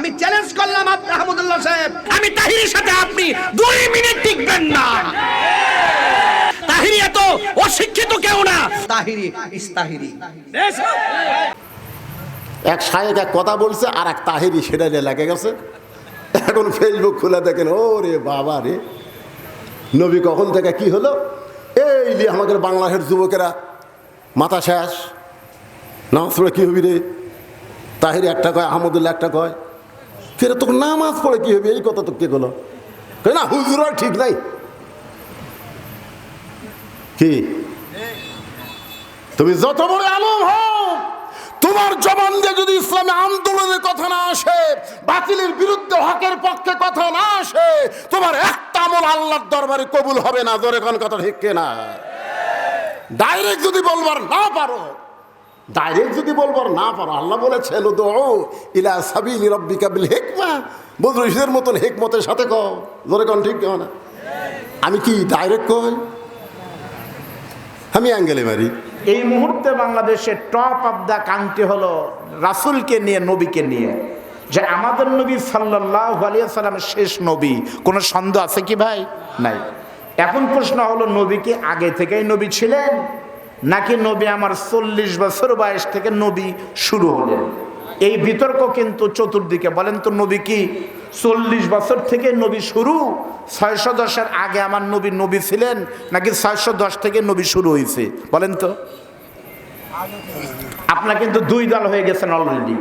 আমি চ্যালেঞ্জ করলাম আহমদুল্লাহ সাহেব। আমি তাহিরের সাথে আপনি দুই মিনিট টিকবেন না। তাহিরি এত অশিক্ষিত কেউ না। তাহিরি ইস্তাহিরি এক সাহেব এক কথা বলছে আর এক তাহেরি সেটা নিয়ে লেগে গেছে। এখন ফেসবুক খুলে দেখেন ও রে বাবা রে। নবী কখন থেকে কি হলো? এই যে আমাদের বাংলাদেশের যুবকেরা মাথা শেষ। নামাজ পড়ে কী হবি রে? তাহিরি একটা কয় আহমদুল্লাহ একটা কয়। ফেরে তোকে নামাজ পড়ে কি হবে? এই কথা তো কে গেলো না, হুজুর ঠিক নাই। কি? তুমি যত বড় আলম তোমার জবান দিয়ে যদি ইসলামে আন্দোলনের কথা না আসে, বাতিলের বিরুদ্ধে হকের পক্ষে কথা না আসে, তোমার একটা আমল আল্লাহর দরবারে কবুল হবে না। জোরে কথা ঠিক না ডাইরেক্ট যদি বলবার না পারো ডাইরেক্ট যদি বলবার না পারো। আল্লাহ বলেছেন দো ইলা বিল হিকমা। বদরুশের মতন হিকমতের সাথে কও। জোরে কোন, ঠিক না আমি কি ডাইরেক্ট কই? আমি অ্যাঙ্গেলে মারি। এই মুহূর্তে বাংলাদেশের টপ অফ দ্য কান্ট্রি হলো রাসুলকে নিয়ে, নবীকে নিয়ে। যে আমাদের নবী সাল্লাহ শেষ নবী। কোনো সন্দেহ আছে কি ভাই? নাই। এখন প্রশ্ন হলো, নবী কি আগে থেকেই নবী ছিলেন? নাকি নবী আমার চল্লিশ বছর বয়স থেকে নবী শুরু হলেন? এই বিতর্ক কিন্তু চতুর্দিকে। বলেন তো নবী কি? চল্লিশ বছর থেকে নবী শুরু? ছয়শো দশের আগে আমার নবী নবী ছিলেন নাকি ছয়শো দশ থেকে নবী শুরু হয়েছে? বলেন তো। আপনার কিন্তু দুই দল হয়ে গেছেন অলরেডি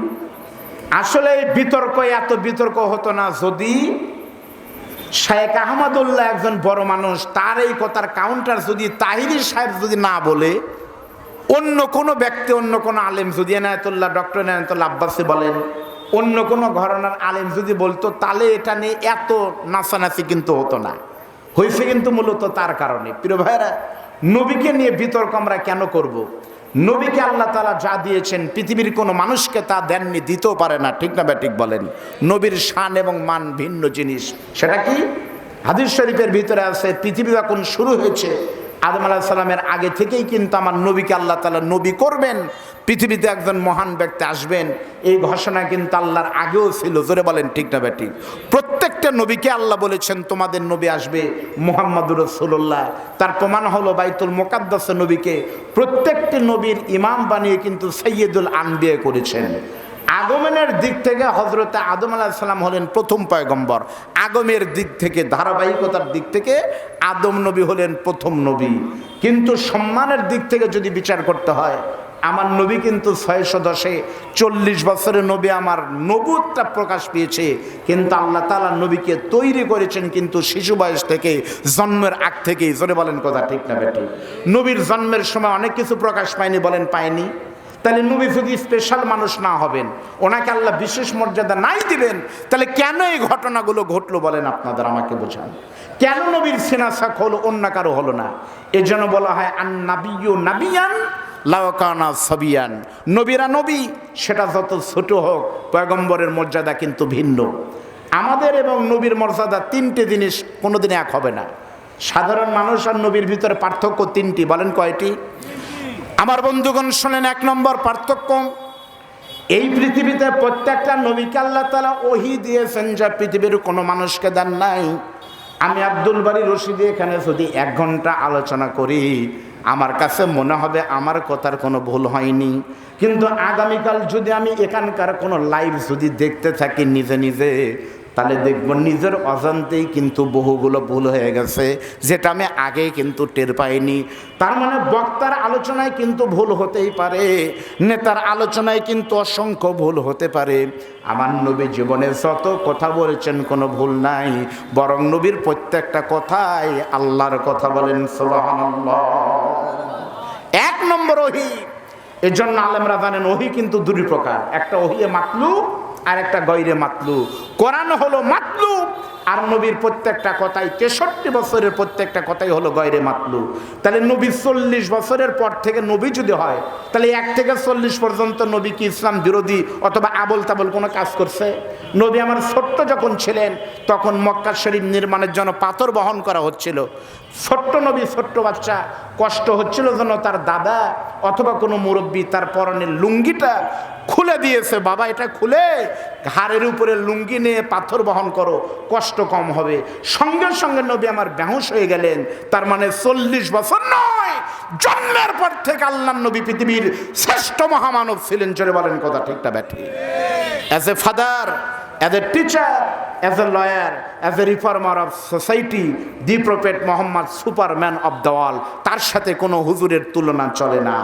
আসলে এই বিতর্ক, এত বিতর্ক হতো না যদি শেখ আহমদুল্লাহ একজন বড় মানুষ, তার এই কথার কাউন্টার যদি তাহিরি সাহেব যদি না বলে, অন্য কোনো ব্যক্তি, অন্য কোনো আলেম যদি এনায়তুল্লাহ, ডক্টর এনায়তুল্লাহ আব্বাসি বলেন, অন্য কোনো ঘরানার আলেম যদি বলতো, তাহলে এটা নিয়ে এত নাচানাচি কিন্তু হতো না হয়েছে কিন্তু মূলত তার কারণে প্রিয় ভাইরা নবীকে নিয়ে বিতর্ক আমরা কেন করব। নবীকে আল্লাহ তালা যা দিয়েছেন পৃথিবীর কোনো মানুষকে তা দেননি, দিতেও পারে না। ঠিক না ব্যাটিক বলেন। নবীর শান এবং মান ভিন্ন জিনিস। সেটা কি? হাদিস শরীফের ভিতরে আছে, পৃথিবী যখন শুরু হয়েছে আদম আলাহ সাল্লামের আগে থেকেই কিন্তু আমার নবীকে আল্লাহ তালা নবী করবেন। পৃথিবীতে একজন মহান ব্যক্তি আসবেন। এই ঘোষণা কিন্তু আল্লাহর আগেও ছিল। জোরে বলেন, ঠিক না ব্যাটি? প্রত্যেকটা নবীকে আল্লাহ বলেছেন, তোমাদের নবী আসবে মোহাম্মদুর রসুল্লাহ তার প্রমাণ হলো বাইতুল মোকাদ্দাস নবীকে প্রত্যেকটি নবীর ইমাম বানিয়ে কিন্তু সৈয়দুল আনবিয়া করেছেন। আগমনের দিক থেকে হজরতে আদম আলাহিসাল্লাম হলেন প্রথম পয়গম্বর। আগমের দিক থেকে, ধারাবাহিকতার দিক থেকে আদম নবী হলেন প্রথম নবী। কিন্তু সম্মানের দিক থেকে যদি বিচার করতে হয়, আমার নবী কিন্তু ছয়শো দশে চল্লিশ বছরের নবী আমার নবুতটা প্রকাশ পেয়েছে। কিন্তু আল্লাহ তালা নবীকে তৈরি করেছেন কিন্তু শিশু বয়স থেকে, জন্মের আগ থেকেই। জোরে বলেন কথা ঠিক না বেটি নবীর জন্মের সময় অনেক কিছু প্রকাশ পায়নি বলেন পায়নি। তাহলে নবী যদি স্পেশাল মানুষ না হবেন, ওনাকে আল্লাহ বিশেষ মর্যাদা নাই দিবেন, তাহলে কেন এই ঘটনাগুলো ঘটলো বলেন আপনাদের আমাকে বোঝান। কেন নবীর সিনাসাক হলো, অন্য কারও হলো না? এজন্য বলা হয়, আন নাবিয়ু নাবিয়ান লাওকানা সবিয়ান। নবীরা নবী, সেটা যত ছোট হোক, পয়গম্বরের মর্যাদা কিন্তু ভিন্ন। আমাদের এবং নবীর মর্যাদা তিনটে জিনিস কোনোদিন এক হবে না। সাধারণ মানুষ আর নবীর ভিতরে পার্থক্য তিনটি, বলেন কয়টি? আমার বন্ধুগণ, শোনেন, এক নম্বর পার্থক্য। এই পৃথিবীতে প্রত্যেকটা নবীকে আল্লাহ তালা ওহি দিয়েছেন, যা পৃথিবীর কোনো মানুষকে দেন নাই। আমি আব্দুল বাড়ি রশিদি এখানে যদি এক ঘণ্টা আলোচনা করি, আমার কাছে মনে হবে আমার কথার কোনো ভুল হয়নি। কিন্তু আগামীকাল যদি আমি এখানকার কোনো লাইভ যদি দেখতে থাকি নিজে নিজে তাহলে দেখব নিজের অজান্তেই কিন্তু বহুগুলো ভুল হয়ে গেছে, যেটা আমি আগে কিন্তু টের পাইনি। তার মানে বক্তার আলোচনায় কিন্তু ভুল হতেই পারে, নেতার আলোচনায় কিন্তু অসংখ্য ভুল হতে পারে। আমার নবী জীবনে যত কথা বলেছেন কোনো ভুল নাই, বরং নবীর প্রত্যেকটা কথাই আল্লাহর কথা বলেন এক নম্বর ওহি এর জন্য আলেমরা জানেন ওহি কিন্তু দুই প্রকার, একটা ওহিয়ে মাতলু আর একটা গৈরে মাতলু। কোরআন হলো মাতলু, আর নবীর প্রত্যেকটা কথাই, তেষট্টি বছরের প্রত্যেকটা কথাই হলো গয়রে মাতলু। তাহলে নবী চল্লিশ বছরের পর থেকে নবী যদি হয়, তাহলে এক থেকে চল্লিশ পর্যন্ত নবী কি ইসলাম বিরোধী অথবা আবল তাবল কোনো কাজ করছে? নবী আমার ছোট্ট যখন ছিলেন, তখন মক্কা শরীফ নির্মাণের জন্য পাথর বহন করা হচ্ছিল। ছোট্ট নবী, ছোট্ট বাচ্চা, কষ্ট হচ্ছিল যেন তার দাদা অথবা কোনো মুরব্বী তার পরনের লুঙ্গিটা খুলে দিয়েছে, বাবা, এটা খুলে ঘাড়ের উপরে লুঙ্গি নিয়ে পাথর বহন করো, কষ্ট কম হবে। সঙ্গে সঙ্গে নবী আমার বেহুশ হয়ে গেলেন। তার মানে চল্লিশ বছর নয়, জন্মের পর থেকে আল্লাহ নবী পৃথিবীর শ্রেষ্ঠ মহামানব ছিলেন। চলে বলেন কথা ঠিকটা ব্যাঠি? As a father as a teacher as a lawyer as a reformer of society the prophet Muhammad superman of the world তার সাথে কোনো হুজুরের তুলনা চলে না।